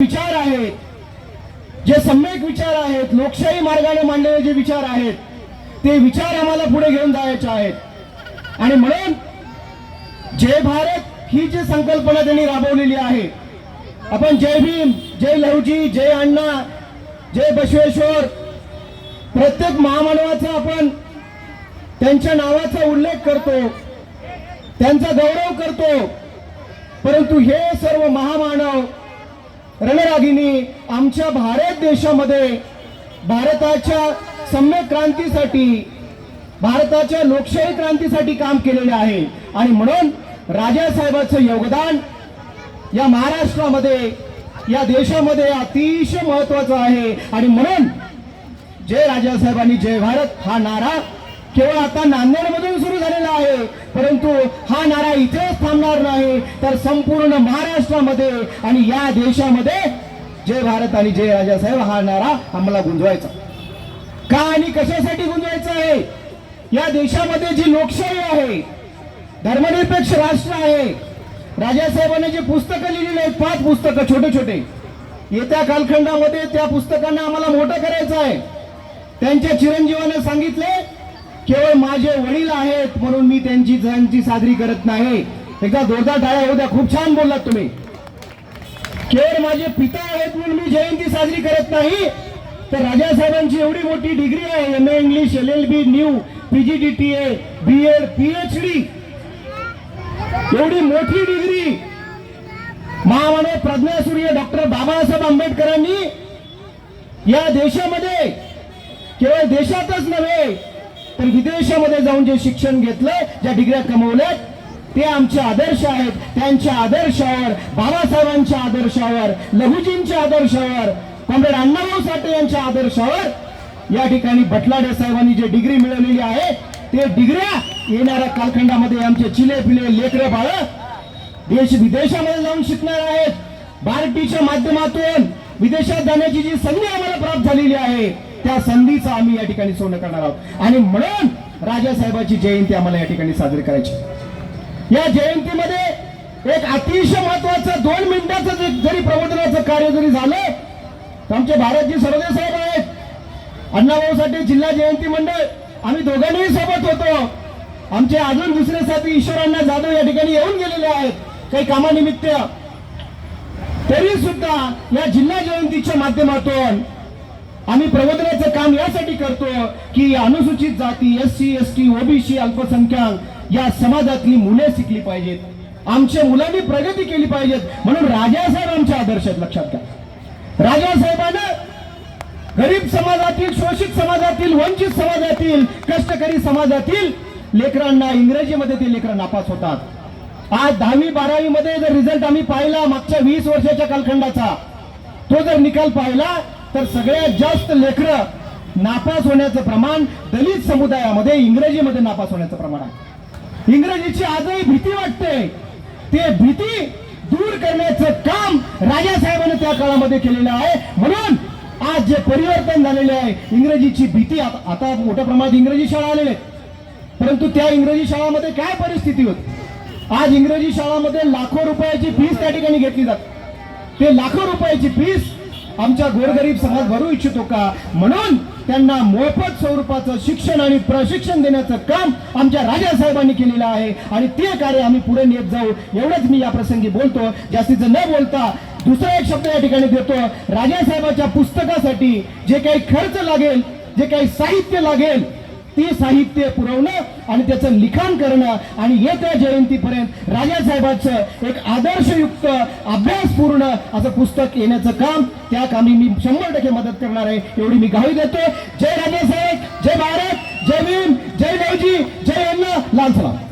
विचार आहेत. जे सम्यक विचार आहेत लोकशाही मार्गाने मांडलेले जे विचार आहेत ते विचार आम्हाला पुढे घेऊन जायचे आहेत. आणि म्हणून जय भारत ही जी संकल्पना त्यांनी राबवलेली आहे आपण जय भीम जय लहुजी जय अण्णा जय बसवेश्वर प्रत्येक महामानवाचा आपण त्यांच्या नावाचा उल्लेख करतो त्यांचा गौरव करतो परंतु हे सर्व महामानव रणरागिनी आमच्या भारत देशामध्ये भारताच्या सम्यक क्रांतीसाठी भारताच्या लोकशाही क्रांतीसाठी काम केलेले आहे. आणि म्हणून राजासाहेबांचं योगदान या महाराष्ट्रामध्ये या देशामध्ये अतिशय महत्वाचं आहे. आणि म्हणून जय राजासाहेबांनी जय भारत हा नारा केवळ आता नांदेडमधून सुरू झालेला आहे. परंतु हा नारा इथेच थांबणार नाही. तर संपूर्ण महाराष्ट्रामध्ये आणि या देशामध्ये जय भारत आणि जय राजासाहेब हा नारा आम्हाला गुंजवायचा. का आणि कशासाठी गुंजवायचा आहे? या देशामध्ये जी लोकशाही आहे धर्मनिरपेक्ष राष्ट्र आहे राजासाहेबांनी जे पुस्तकं लिहिलेली आहेत पाच पुस्तकं छोटे छोटे. येत्या कालखंडामध्ये त्या पुस्तकांना आम्हाला मोठं करायचं आहे. त्यांच्या चिरंजीवाने सांगितले केवळ माझे वडील आहेत म्हणून मी त्यांची जयंती साजरी करत नाही. एकदा जोरदार टाळ्या होऊ द्या. खूप छान बोललात तुम्ही. केवळ माझे पिता आहेत म्हणून मी जयंती साजरी करत नाही. तर राजासाहेबांची एवढी मोठी डिग्री आहे. M A English L L B new PG D T A B ed P H D एवढी मोठी डिग्री महामानव प्रज्ञासूर्य डॉक्टर बाबासाहेब आंबेडकरांनी या देशामध्ये केवळ देशातच नव्हे तर विदेशामध्ये जाऊन जे शिक्षण घेतलं ज्या डिग्र्या कमवल्यात ते आमचे आदर्श आहेत. त्यांच्या आदर्शावर बाबासाहेबांच्या आदर्शावर लघुजींच्या आदर्शावर कॉम्रेड अण्णाभाऊ साठे यांच्या आदर्शावर या ठिकाणी बटलाडे साहेबांनी जे डिग्री मिळवलेली आहे ते डिग्र्या येणाऱ्या कालखंडामध्ये आमचे चिले पिले लेकर बाळ देश विदेशामध्ये जाऊन शिकणार आहेत. बार्टीच्या माध्यमातून विदेशात जाण्याची जी संधी आम्हाला प्राप्त झालेली आहे त्या संधीचं आम्ही या ठिकाणी सोनं करणार आहोत. आणि म्हणून राजासाहेबाची जयंती आम्हाला या ठिकाणी साजरी करायची. या जयंतीमध्ये एक अतिशय महत्वाचं दोन मिनिटाचं जरी प्रबोधनाचं कार्य जरी झालं तर आमचे भारतजी सरोदे साहेब आहेत. अण्णाभाऊ साठे जिल्हा जयंती मंडळ आम्ही दोघांनीही सोबत होतो. आमचे अजून दुसरे साथी ईश्वरांना जाधव या ठिकाणी येऊन गेलेले आहेत. काही कामानिमित्त. तरी सुद्धा या जिल्हा जयंतीच्या माध्यमातून आम्ही प्रबोधनाचं काम यासाठी करतो की अनुसूचित जाती S C S T OBC अल्पसंख्याक या समाजातली मुले शिकली पाहिजेत. आमच्या मुलांनी प्रगती केली पाहिजेत. म्हणून राजासाहेब आमच्या आदर्श आहेत लक्षात घ्या. राजासाहेबांना गरीब समाजातील शोषित समाजातील वंचित समाजातील कष्टकरी समाजातील लेकरांना इंग्रजीमध्ये ते लेकरं नापास होतात. आज दहावी बारावी मध्ये जर रिझल्ट आम्ही पाहिला मागच्या वीस वर्षाच्या कालखंडाचा तो जर निकाल पाहिला तर सगळ्यात जास्त लेकरं नापास होण्याचं प्रमाण दलित समुदायामध्ये इंग्रजीमध्ये नापास होण्याचं प्रमाण आहे. इंग्रजीची आजही भीती वाटते. ते भीती दूर करण्याचं काम राजासाहेबांनी त्या काळामध्ये केलेलं आहे. म्हणून आज जे परिवर्तन झालेले आहे इंग्रजीची भीती आता आता मोठ्या प्रमाणात इंग्रजी शाळा आलेल्या आहेत. परंतु त्या इंग्रजी शाळामध्ये काय परिस्थिती होती? आज इंग्रजी शाळामध्ये लाखो रुपयाची फीस त्या ठिकाणी घेतली जाते. ते लाखो रुपयाची फीस आमच्या गोरगरीब समाज भरू इच्छितो का? म्हणून त्यांना मोफत स्वरूपाचं शिक्षण आणि प्रशिक्षण देण्याचं काम आमच्या राजासाहेबांनी केलेलं आहे. आणि ते कार्य आम्ही पुढे नेत जाऊ. एवढंच मी या प्रसंगी बोलतो. जास्तीचं न बोलता दुसरा एक शब्द या ठिकाणी देतो. राजासाहेबाच्या पुस्तकासाठी जे काही खर्च लागेल जे काही साहित्य लागेल ते साहित्य पुरवणं आणि त्याचं लिखाण करणं आणि येत्या जयंतीपर्यंत राजासाहेबांचं एक आदर्शयुक्त अभ्यासपूर्ण असं पुस्तक येण्याचं काम त्या कामी मी शंभर टक्के मदत करणार आहे एवढी मी गावी देतो जय राजासाहेब जय भारत जय भीम जय नवजी जय अण्णा. लाल सलाम.